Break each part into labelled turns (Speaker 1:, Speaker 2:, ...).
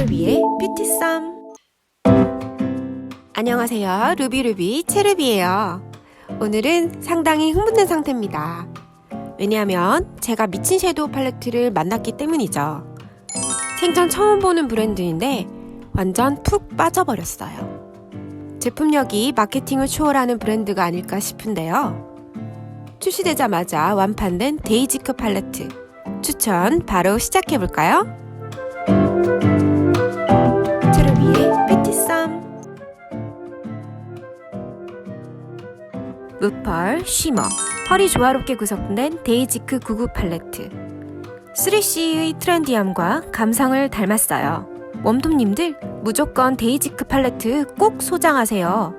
Speaker 1: 체르비의 뷰티썸. 안녕하세요. 루비루비 체르비예요. 오늘은 상당히 흥분된 상태입니다. 왜냐하면 제가 미친 섀도우 팔레트를 만났기 때문이죠. 생전 처음 보는 브랜드인데 완전 푹 빠져버렸어요. 제품력이 마케팅을 초월하는 브랜드가 아닐까 싶은데요. 출시되자마자 완판된 데이지크 팔레트 추천 바로 시작해볼까요? 무펄, 쉬머, 펄이 조화롭게 구성된 데이지크 99 팔레트. 3C의 트렌디함과 감성을 닮았어요. 웜톤님들 무조건 데이지크 팔레트 꼭 소장하세요.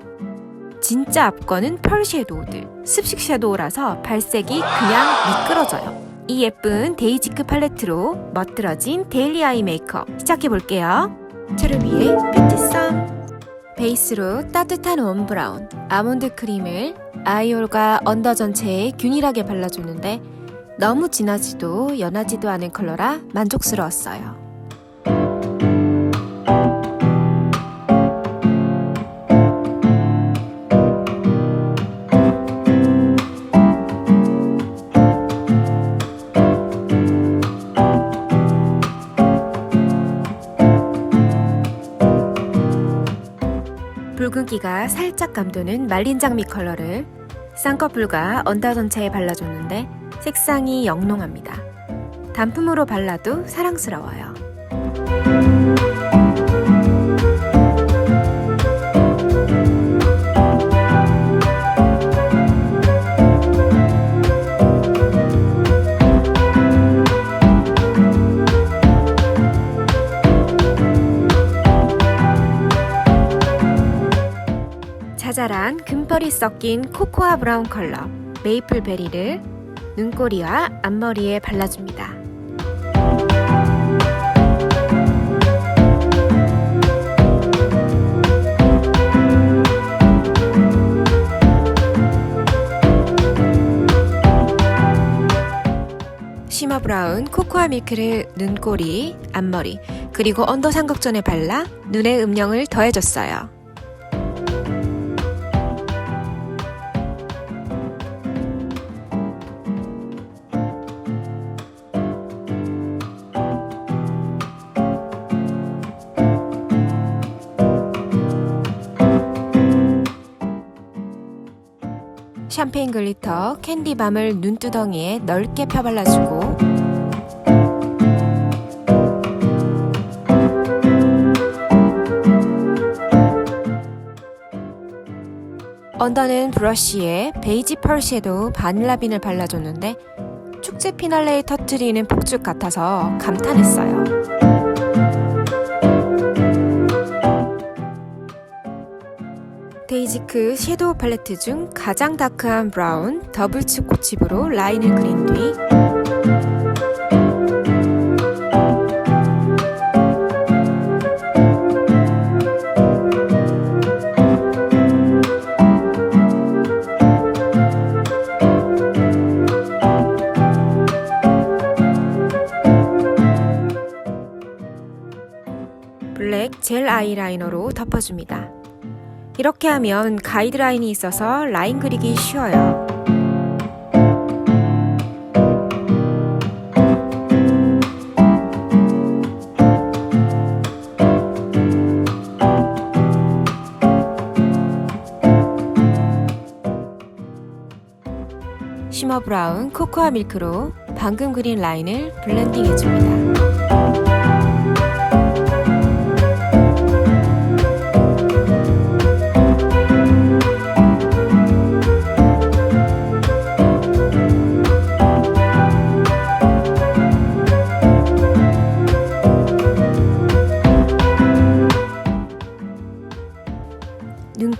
Speaker 1: 진짜 앞거는 펄 섀도우들 습식 섀도우라서 발색이 그냥 미끄러져요. 이 예쁜 데이지크 팔레트로 멋들어진 데일리 아이 메이크업 시작해볼게요. 체르비의 뷰티썸 베이스로 따뜻한 원 브라운, 아몬드 크림을 아이홀과 언더 전체에 균일하게 발라주는데 너무 진하지도 연하지도 않은 컬러라 만족스러웠어요. 붉은기가 살짝 감도는 말린 장미 컬러를 쌍꺼풀과 언더 전체에 발라줬는데 색상이 영롱합니다. 단품으로 발라도 사랑스러워요. 자잘한 금펄이 섞인 코코아 브라운 컬러 메이플 베리를 눈꼬리와 앞머리에 발라줍니다. 쉬머 브라운 코코아 밀크를 눈꼬리, 앞머리, 그리고 언더 삼각존에 발라 눈의 음영을 더해줬어요. 샴페인 글리터 캔디밤을 눈두덩이에 넓게 펴발라주고 언더는 브러쉬에 베이지 펄 섀도우 바닐라빈을 발라줬는데 축제 피날레에 터트리는 폭죽 같아서 감탄했어요. 데이지크 섀도우 팔레트 중 가장 다크한 브라운 더블츠 꽃칩으로 라인을 그린 뒤 블랙 젤 아이라이너로 덮어줍니다. 이렇게 하면 가이드라인이 있어서 라인 그리기 쉬워요. 쉬머 브라운 코코아 밀크로 방금 그린 라인을 블렌딩 해줍니다.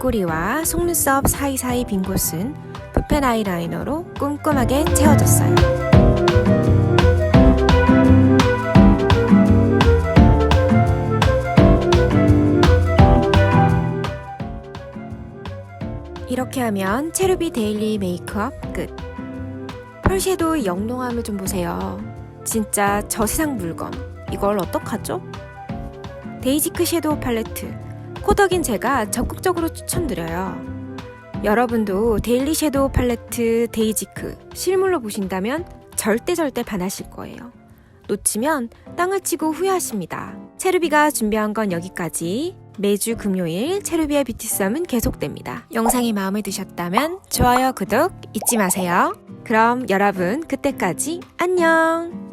Speaker 1: 눈꼬리와 속눈썹 사이사이 빈 곳은 붓펜 아이라이너로 꼼꼼하게 채워줬어요. 이렇게 하면 체르비 데일리 메이크업 끝. 펄섀도우 영롱함을 좀 보세요. 진짜 저세상 물건. 이걸 어떡하죠? 데이지크 섀도우 팔레트. 코덕인 제가 적극적으로 추천드려요. 여러분도 데일리 섀도우 팔레트 데이지크 실물로 보신다면 절대 절대 반하실 거예요. 놓치면 땅을 치고 후회하십니다. 체르비가 준비한 건 여기까지. 매주 금요일 체르비의 뷰티썸은 계속됩니다. 영상이 마음에 드셨다면 좋아요, 구독 잊지 마세요. 그럼 여러분 그때까지 안녕!